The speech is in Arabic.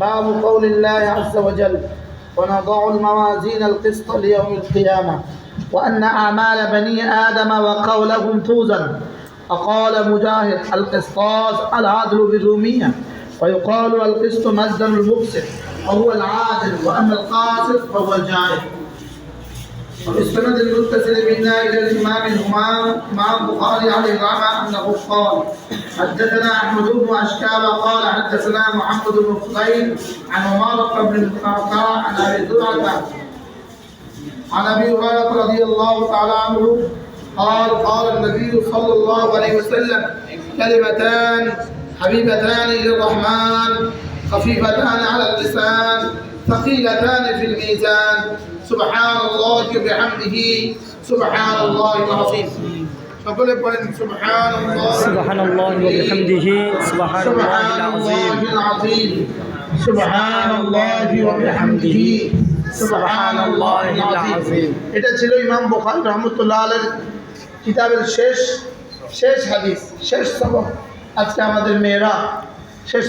باب قول الله عز وجل ونضع الموازين القسط ليوم القيامة وأن أعمال بني آدم وقولهم توزن. فقال مجاهد القسطاس العدل بالرومية ويقال القسط مصدر المقسط وهو العادل وأما القاسط فهو الجائر وبالسند المتصل بنا إلى الإمام الإمام إمام البخاري عليه الرحمة أنه قال حدثنا أحمد بن اشكاب قال حدثنا محمد بن فضيل عن عمارة بن القعقاع عن أبي زرعة. عن أبي هريرة رضي الله تعالى عنه قال قال النبي صلى الله عليه وسلم كلمتان حبيبتان إلى الرحمن خفيفتان على اللسان ثقيلتان في الميزان. সুবহান আল্লাহকে বেহামদিহি সুবহান আল্লাহ মাহফিজ সকলে পড়েন সুবহান আল্লাহ এটা ছিল ইমাম বুখারী রাহমাতুল্লাহ আলাইহির কিতাবের শেষ শেষ হাদিস শেষ সবক। আজকে আমাদের মেয়েরা শেষ